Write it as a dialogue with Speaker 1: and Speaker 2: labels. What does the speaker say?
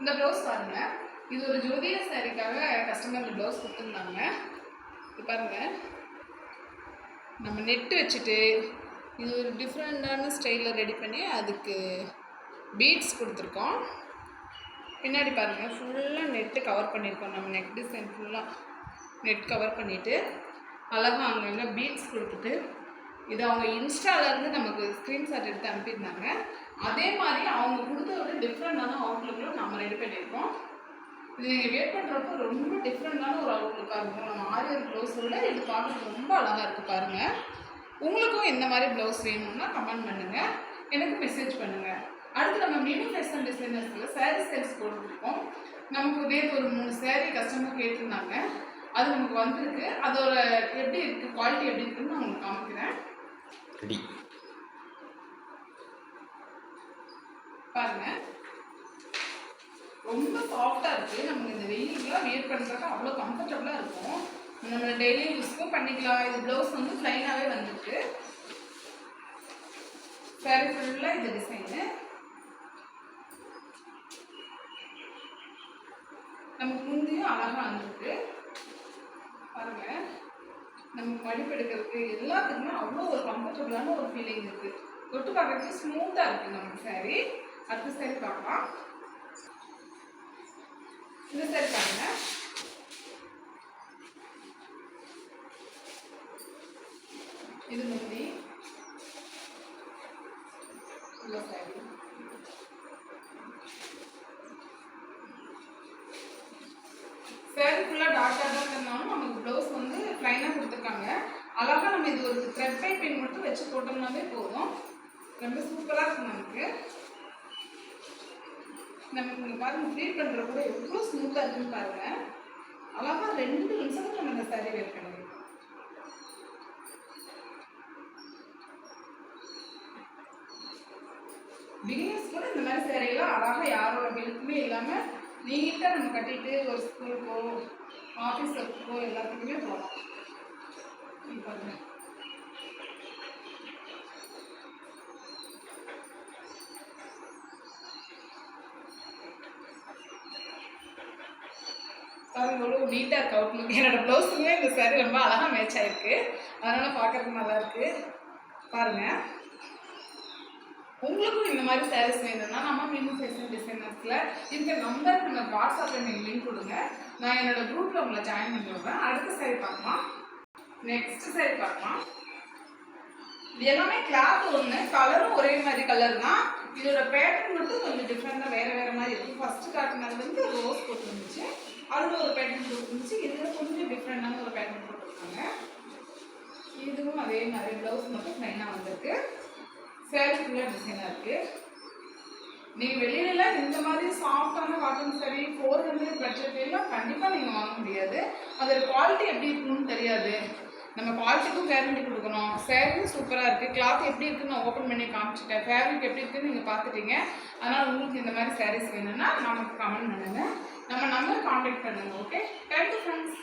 Speaker 1: இந்த ப்ளவுஸ் பாருங்க. இது ஒரு ஜோதியா சாரிக்காக கஸ்டமர் இந்த ப்ளவுஸ் கொடுத்துருந்தாங்க. இது பாருங்க. நம்ம நெட்டு வச்சுட்டு இது ஒரு டிஃப்ரெண்டான ஸ்டைலில் ரெடி பண்ணி அதுக்கு பீட்ஸ் கொடுத்துருக்கோம். பின்னாடி பாருங்கள் ஃபுல்லாக நெட்டு கவர் பண்ணியிருக்கோம் நம்ம நெக் டிசைன் ஃபுல்லாக நெட் கவர் பண்ணிவிட்டு அழகாக அங்கங்கே பீட்ஸ் கொடுத்துட்டு இது அவங்க இன்ஸ்டாலேருந்து நமக்கு ஸ்க்ரீன்ஷாட் எடுத்து அனுப்பியிருந்தாங்க. அதே மாதிரி அவங்க கொடுத்த டிஃப்ரெண்டாக தான் அவுட்லுக்கில் நம்ம ரெடி பண்ணியிருக்கோம் இது நீங்கள் வேட் பண்ணுறப்போ ரொம்ப டிஃப்ரெண்டான ஒரு அவுட்லுக்காக இருக்கும். நம்ம ஆரியர் ப்ளவுஸோட இது பார்க்க ரொம்ப அழகாக இருக்குது பாருங்கள் உங்களுக்கும் இந்த மாதிரி ப்ளவுஸ் வேணும்னா கமெண்ட் பண்ணுங்கள் எனக்கு மெசேஜ் பண்ணுங்கள் அடுத்து நம்ம மினி ஃபேஷன் டிசைனர்ஸில் சேரீ சேல்ஸ் போட்டுருக்கோம். நமக்கு நேற்று ஒரு மூணு சேரீ கஸ்டமர் கேட்டிருந்தாங்க. அது நமக்கு வந்திருக்கு. அதோட எப்படி இருக்குது குவாலிட்டி எப்படி இருக்குன்னு நான் உங்களுக்கு காமிக்கிறேன்
Speaker 2: ரெடி
Speaker 1: பாருங்க ரொம்ப சாஃப்டாக இருக்குது நமக்கு இந்த வெயிலுக்குலாம் வியர் பண்ணுறதுக்கு அவ்வளோ கம்ஃபர்டபுளாக இருக்கும். நம்ம டெய்லி யூஸ்க்கும் பண்ணிக்கலாம். இது ப்ளவுஸ் வந்து ப்ளைனாகவே வந்துருக்கு. சாரி ஃபுல்லாக இந்த டிசைனு நமக்கு முந்தையும் அழகாக வந்துருக்கு. பாருங்கள் நம்ம மடிப்பெடுக்கிறதுக்கு எல்லாத்துக்குமே அவ்வளோ ஒரு கம்ஃபர்டபுளான ஒரு ஃபீலிங் இருக்குது தொட்டு பார்க்கறதுக்கு ஸ்மூத்தாக இருக்குது நமக்கு சாரி அடுத்த சாரி பார்க்கலாம். இந்த சாரி பாருங்க இது முந்தி. இந்த சாரி. சேரீ ஃபுல்லாக டாட்டாக தான் இருந்தாலும் நமக்கு ப்ளவுஸ் வந்து ப்ளைனாக கொடுத்துருக்காங்க. அழகாக நம்ம இது ஒரு த்ரெட் பை பெயின் மட்டும் வச்சு போட்டோம்னாவே போதும். ரொம்ப சூப்பராக இருக்கும் நமக்கு. நமக்கு பாருங்க ப்ளீட் பண்ணுற கூட எவ்வளோ ஸ்மூத்தாக இருக்குன்னு பாருங்க. அழகாக ரெண்டு நிமிஷத்துக்கு நம்ம இந்த saree வேர் பண்ணிக்கலாம் பிகினர்ஸ் கூட இந்த மாதிரி சேரையெல்லாம் அழகாக யாரோட ஹெல்ப்புமே இல்லாமல் நீட்டாக நம்ம கட்டிட்டு ஒரு ஸ்கூலுக்கோ ஆஃபீஸ் ஒர்க்குக்கோ எல்லாத்துக்குமே போகலாம் இது பாருங்க பாருங்க இவ்வளோ நீட்டாக இருக்கு அவுட்லுக் என்னோடய ப்ளவுஸுமே இந்த சாரி ரொம்ப அழகாக மேட்ச் ஆகிருக்கு அதனால் பார்க்கறதுக்கு நல்லா பாருங்கள் உங்களுக்கும் இந்த மாதிரி சாரீஸ் வேணும்னா நம்ம மினி ஃபேஷன் டிசைனர்ஸில் இந்த நம்பருக்கு நம்ம வாட்ஸ்அப்பில் நீங்கள் லிங்க் கொடுங்க. நான் என்னோடய குரூப்பில் உங்களை ஜாயின் பண்ணி விடுறேன். அடுத்த சாரி பார்க்கலாம். நெக்ஸ்ட் சாரி பார்க்கலாம். இது எல்லாமே கிளாத் ஒன்று கலரும் ஒரே மாதிரி கலர் தான். இதோட பேட்டர்ன் மட்டும் கொஞ்சம் டிஃப்ரெண்ட்டாக வேறு வேறு மாதிரி இருக்கும் ஃபஸ்ட்டு காட்டினது வந்து அதில் ஒரு பேட்டர்ன் கொடுத்துருந்துச்சு இதில் கொஞ்சம் டிஃப்ரெண்டான ஒரு பேட்டர்ன் கொடுத்துருக்காங்க இதுவும் அதே மாதிரி ப்ளவுஸ் மட்டும் ப்ளைனாக வந்திருக்கு. சேரீ ஃபுல்லாக டிசைனாக இருக்குது நீங்கள் வெளியிலலாம் இந்த மாதிரி சாஃப்டான காட்டன் சாரீ ஃபோர் ஹண்ட்ரட் பட்ஜெட்லாம் கண்டிப்பாக நீங்கள் வாங்க முடியாது. அதோட குவாலிட்டி எப்படி இருக்கணும்னு தெரியாது. நம்ம குவாலிட்டிக்கும் கேரண்டி கொடுக்கணும். சேரீ சூப்பராக இருக்குது கிளாத் எப்படி இருக்குன்னு நான் ஓப்பன் பண்ணி காமிச்சிட்டேன். ஃபேப்ரிக் எப்படி இருக்குன்னு நீங்கள் பார்த்துட்டீங்க. அதனால் உங்களுக்கு இந்த மாதிரி sarees வேணும்னா நமக்கு கமெண்ட் பண்ணுங்கள் நம்ம நம்பர் காண்டாக்ட் பண்ணுங்கள் ஓகே தேங்க்யூ ஃப்ரெண்ட்ஸ்